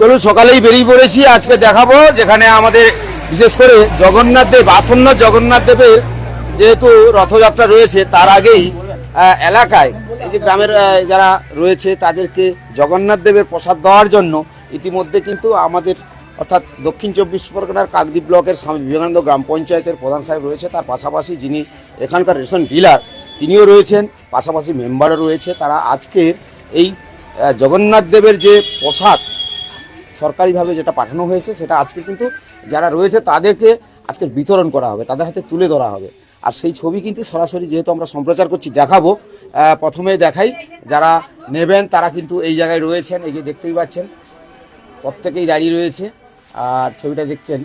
চলুন, সকালেই বেরিয়ে পড়েছি। আজকে দেখাবো যেখানে আমাদের, বিশেষ করে জগন্নাথ দেব, আসন্ন জগন্নাথ দেবের যেহেতু রথযাত্রা রয়েছে, তার আগেই এলাকায় এই যে গ্রামের যারা রয়েছে, তাদেরকে জগন্নাথ দেবের প্রসাদ দেওয়ার জন্য ইতিমধ্যে কিন্তু আমাদের, অর্থাৎ দক্ষিণ চব্বিশ পরগনার কাকদ্বীপ ব্লকের স্বামী বিবেকানন্দ গ্রাম পঞ্চায়েতের প্রধান সাহেব রয়েছে, তার পাশাপাশি যিনি এখানকার রেশন ডিলার, তিনিও রয়েছেন, পাশাপাশি মেম্বারও রয়েছে। তারা আজকের এই জগন্নাথ দেবের যে প্রসাদ সরকারিভাবে যেটা পাঠানো হয়েছে সেটা আজকে কিন্তু যারা রয়েছে তাদেরকে আজকে বিতরণ করা হবে তাদের হাতে তুলে ধরা হবে। আর সেই ছবি কিন্তু সরাসরি যেহেতু আমরা সম্প্রচার করছি দেখাবো প্রথমে দেখাই যারা নেবেন তারা কিন্তু এই জায়গায় রয়েছেন এই যে দেখতেই পাচ্ছেন প্রত্যেকেই দাঁড়িয়ে রয়েছে। আর ছবিটা দেখছেন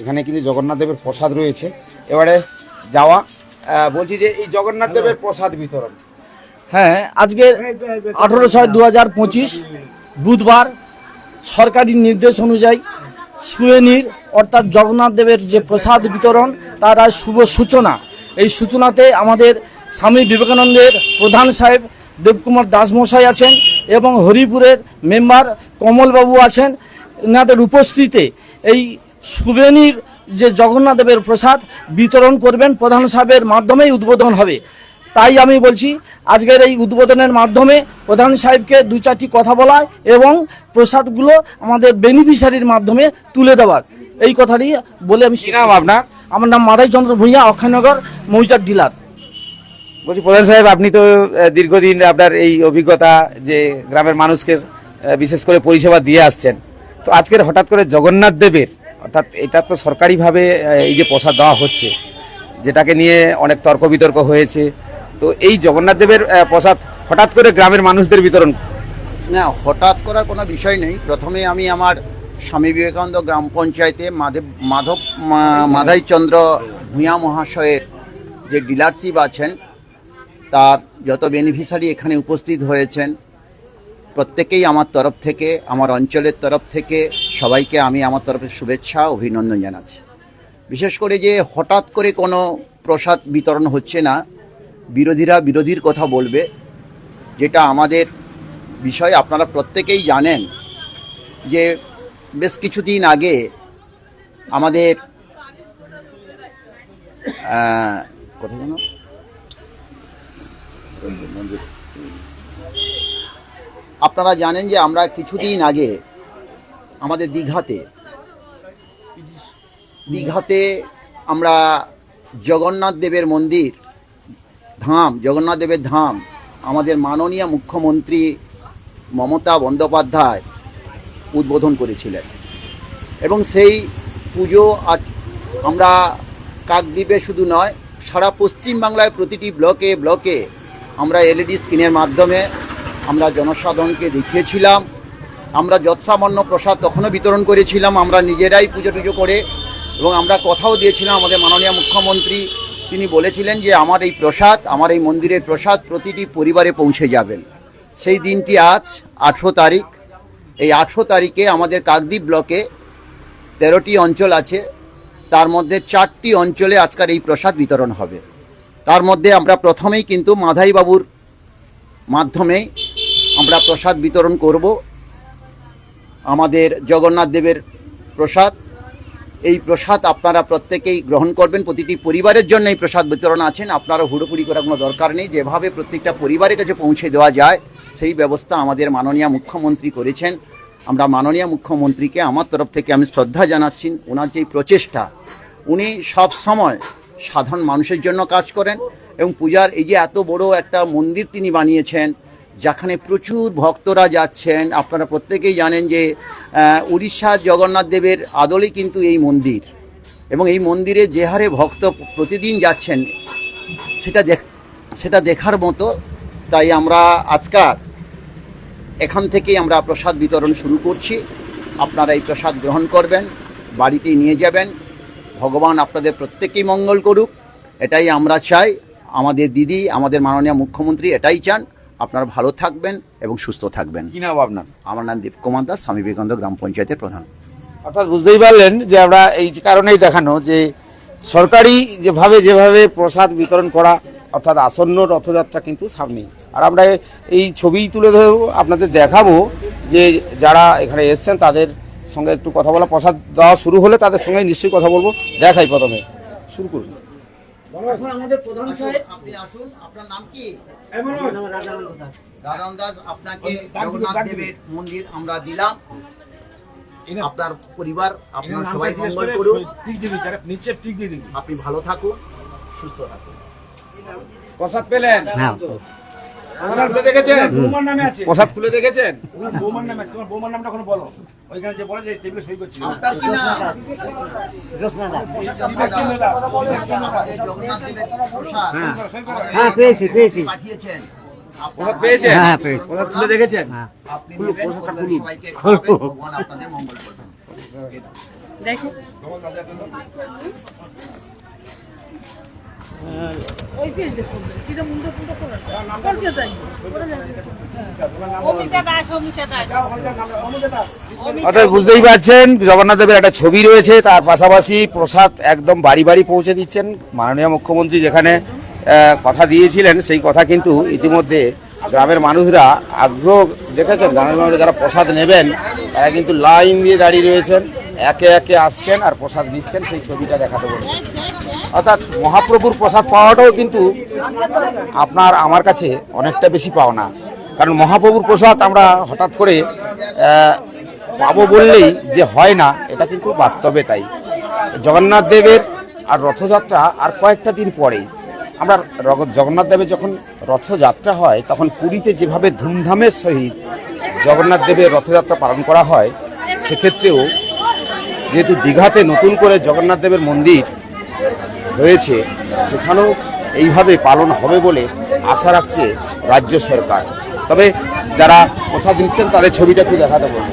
এখানে কিন্তু জগন্নাথ দেবের প্রসাদ রয়েছে। এবারে যাওয়া বলছি যে এই জগন্নাথ দেবের প্রসাদ বিতরণ। হ্যাঁ আজকে আঠেরো ছয় দু হাজার পঁচিশ বুধবার সরকারি নির্দেশ অনুযায়ী সুয়েনির অর্থাৎ জগন্নাথ দেবের যে প্রসাদ বিতরণ, তার আজ শুভ সূচনা। এই সূচনাতে আমাদের স্বামী বিবেকানন্দের প্রধান সাহেব দেবকুমার দাসমশাই আছেন এবং হরিপুরের মেম্বার কমলবাবু আছেন। এনাদের উপস্থিতিতে এই সুবেনির যে জগন্নাথ দেবের প্রসাদ বিতরণ করবেন প্রধান সাহেবের মাধ্যমেই উদ্বোধন হবে। তাই আমি বলছি আজকের এই উদ্বোধনের মাধ্যমে প্রধান সাহেবকে দু চারটি কথা বলা এবং প্রসাদগুলো আমাদের বেনিফিশিয়ারির মাধ্যমে তুলে দেওয়ার। এই কথাটি বলে আমি নাম আপনার? আমার নাম মাদাই চন্দ্র ভূঁইয়া অক্ষয়নগর মৌচার ডিলার। বলছি প্রধান সাহেব আপনি তো দীর্ঘদিন আপনার এই অভিজ্ঞতা যে গ্রামের মানুষকে বিশেষ করে পরিষেবা দিয়ে আসছেন। তো আজকের হঠাৎ করে জগন্নাথ দেবের অর্থাৎ এটা তো সরকারিভাবে এই যে প্রসাদ দেওয়া হচ্ছে যেটাকে নিয়ে অনেক তর্ক বিতর্ক হয়েছে তো এই জগন্নাথ দেবের প্রসাদ হঠাৎ করে গ্রামের মানুষদের বিতরণ? না, হঠাৎ করার কোনো বিষয় নেই। প্রথমে আমি আমার স্বামী বিবেকানন্দ গ্রাম পঞ্চায়েতে মাধব মাধব মাধাইচন্দ্র ভূঁয়া মহাশয়ের যে ডিলারশিপ আছেন, তার যত বেনিফিশিয়ারি এখানে উপস্থিত হয়েছেন, প্রত্যেকেই আমার তরফ থেকে, আমার অঞ্চলের তরফ থেকে সবাইকে আমি আমার তরফে শুভেচ্ছা, অভিনন্দন জানাচ্ছি। বিশেষ করে যে হঠাৎ করে কোনো প্রসাদ বিতরণ হচ্ছে না বিরোধীরা বিরোধীর কথা বলবে, যেটা আমাদের বিষয় আপনারা প্রত্যেকেই জানেন যে বেশ কিছুদিন আগে আমাদের যেন? আপনারা জানেন যে আমরা কিছুদিন আগে আমাদের দীঘাতে দীঘাতে আমরা জগন্নাথ দেবের মন্দির ধাম জগন্নাথ দেবের ধাম, আমাদের মাননীয় মুখ্যমন্ত্রী মমতা বন্দ্যোপাধ্যায় উদ্বোধন করেছিলেন। এবং সেই পুজো আজ আমরা কাকদ্বীপে শুধু নয়, সারা পশ্চিম বাংলায় প্রতিটি ব্লকে ব্লকে আমরা এলইডি স্ক্রিনের মাধ্যমে আমরা জনসাধারণকে দেখিয়েছিলাম। আমরা যৎসামান্য প্রসাদ তখনও বিতরণ করেছিলাম। আমরা নিজেরাই পুজো টুজো করে এবং আমরা কথাও দিয়েছিলাম আমাদের মাননীয় মুখ্যমন্ত্রী তিনি বলেছিলেন যে, আমার এই প্রসাদ, আমার এই মন্দিরের প্রসাদ প্রতিটি পরিবারে পৌঁছে যাবেন। সেই দিনটি আজ, আঠেরো তারিখ। এই আঠেরো তারিখে আমাদের কাকদ্বীপ ব্লকে তেরোটি অঞ্চল আছে। তার মধ্যে চারটি অঞ্চলে আজকাল এই প্রসাদ বিতরণ হবে। তার মধ্যে আমরা প্রথমেই কিন্তু মাধাই বাবুর মাধ্যমে আমরা প্রসাদ বিতরণ করব। আমাদের জগন্নাথ দেবের প্রসাদ এই প্রসাদ আপনারা প্রত্যেকেই গ্রহণ করবেন। প্রতিটি পরিবারের জন্য এই প্রসাদ বিতরণ আছেন। আপনারা হুড়োপুড়ি করার কোনো দরকার নেই। যেভাবে প্রত্যেকটা পরিবারের কাছে পৌঁছে দেওয়া যায়, সেই ব্যবস্থা আমাদের মাননীয় মুখ্যমন্ত্রী করেছেন। আমরা মাননীয় মুখ্যমন্ত্রীকে আমার তরফ থেকে আমি শ্রদ্ধা জানাচ্ছি। ওনার যেই প্রচেষ্টা, উনি সব সময় সাধারণ মানুষের জন্য কাজ করেন এবং পূজার এই যে এত বড় একটা মন্দির তিনি বানিয়েছেন যেখানে প্রচুর ভক্তরা যাচ্ছেন। আপনারা প্রত্যেকেই জানেন যে উড়িষ্যার জগন্নাথ দেবের আদলেই কিন্তু এই মন্দির। এবং এই মন্দিরে যে হারে ভক্ত প্রতিদিন যাচ্ছেন, সেটা দেখ, সেটা দেখার মতো। তাই আমরা আজকাল এখান থেকেই আমরা প্রসাদ বিতরণ শুরু করছি। আপনারা এই প্রসাদ গ্রহণ করবেন বাড়িতে নিয়ে যাবেন। ভগবান আপনাদের প্রত্যেকেই মঙ্গল করুক, এটাই আমরা চাই। আমাদের দিদি, আমাদের মাননীয় মুখ্যমন্ত্রী এটাই চান। আপনারা ভালো থাকবেন এবং সুস্থ থাকবেন। কি নাম আপনার? আমার নাম দীপ কুমার দাস স্বামী বিবেকানন্দ গ্রাম পঞ্চায়েতের প্রধান। অর্থাৎ বুঝতেই পারলেন যে আমরা এই কারণেই দেখানো যে সরকারি যেভাবে যেভাবে প্রসাদ বিতরণ করা অর্থাৎ আসন্ন রথযাত্রা কিন্তু সামনেই আর আমরা এই ছবি তুলে ধরবো আপনাদের দেখাবো যে যারা এখানে এসছেন তাদের সঙ্গে একটু কথা বলা প্রসাদ দেওয়া শুরু হলে তাদের সঙ্গে নিশ্চয়ই কথা বলব। দেখাই প্রথমে। শুরু করুন। এখন আমাদের প্রধান সাহেব। আপনি আসুন আপনার নাম কি? দাস আপনাকে জগন্নাথ দেবের মন্দির আমরা দিলাম। আপনার পরিবার আপনার সবাই মঙ্গল করুন নিচে টিক দিয়ে দিবি। আপনি ভালো থাকুন সুস্থ থাকুন। প্রসাদ পেলেন? প্রসাদ খুলে দেখেছেন? বৌমার নামে আছে। প্রসাদ খুলে দেখেছেন? তোমার বৌমার নামে আছে। তোমার বৌমার নামটা কোনো বলো। ওইখানে যে বলে যে টেবিলে সই করছি আপনার কি নাম বিবেকচন্দ্র দাস বিবেকচন্দ্র দাস করো হ্যাঁ পেয়েছি পেয়েছি। পাঠিয়েছেন। প্রসাদ হ্যাঁ, পেয়েছি। প্রসাদ খুলে দেখেছেন? আপনি নেবেন, ওদের ভগবান আপনাদের মঙ্গল করবেন। দেখো। ওই বুঝতেই পারছেন, জগন্নাথ দেবের একটা ছবি রয়েছে, তার পাশাপাশি প্রসাদ একদম বাড়ি বাড়ি পৌঁছে দিচ্ছেন। মাননীয় মুখ্যমন্ত্রী যেখানে কথা দিয়েছিলেন, সেই কথা কিন্তু ইতিমধ্যে গ্রামের মানুষরা আগ্রহ দেখেছেন। গ্রামের মানুষরা যারা প্রসাদ নেবেন, তারা কিন্তু লাইন দিয়ে দাঁড়িয়ে রয়েছেন। একে একে আসছেন আর প্রসাদ নিচ্ছেন, সেই ছবিটা দেখাতে বলুন। অর্থাৎ মহাপ্রভুর প্রসাদ পাওয়াটাও কিন্তু আপনার আমার কাছে অনেকটা বেশি পাওনা। কারণ মহাপ্রভুর প্রসাদ আমরা হঠাৎ করে পাবো বললেই যে হয় না, এটা কিন্তু বাস্তবে তাই। জগন্নাথ দেবের আর রথযাত্রা আর কয়েকটা দিন পরেই। আমরা জগন্নাথ দেবের যখন রথযাত্রা হয়, তখন পুরীতে যেভাবে ধুমধামের সহিত জগন্নাথ দেবের রথযাত্রা পালন করা হয়, সেক্ষেত্রেও যেহেতু দীঘাতে নতুন করে জগন্নাথ দেবের মন্দির রয়েছে, সেখানেও এইভাবে পালন হবে বলে আশা রাখছে রাজ্য সরকার। তবে যারা প্রসাদ নিচ্ছেন, তাদের ছবিটা একটু দেখাতে বলব।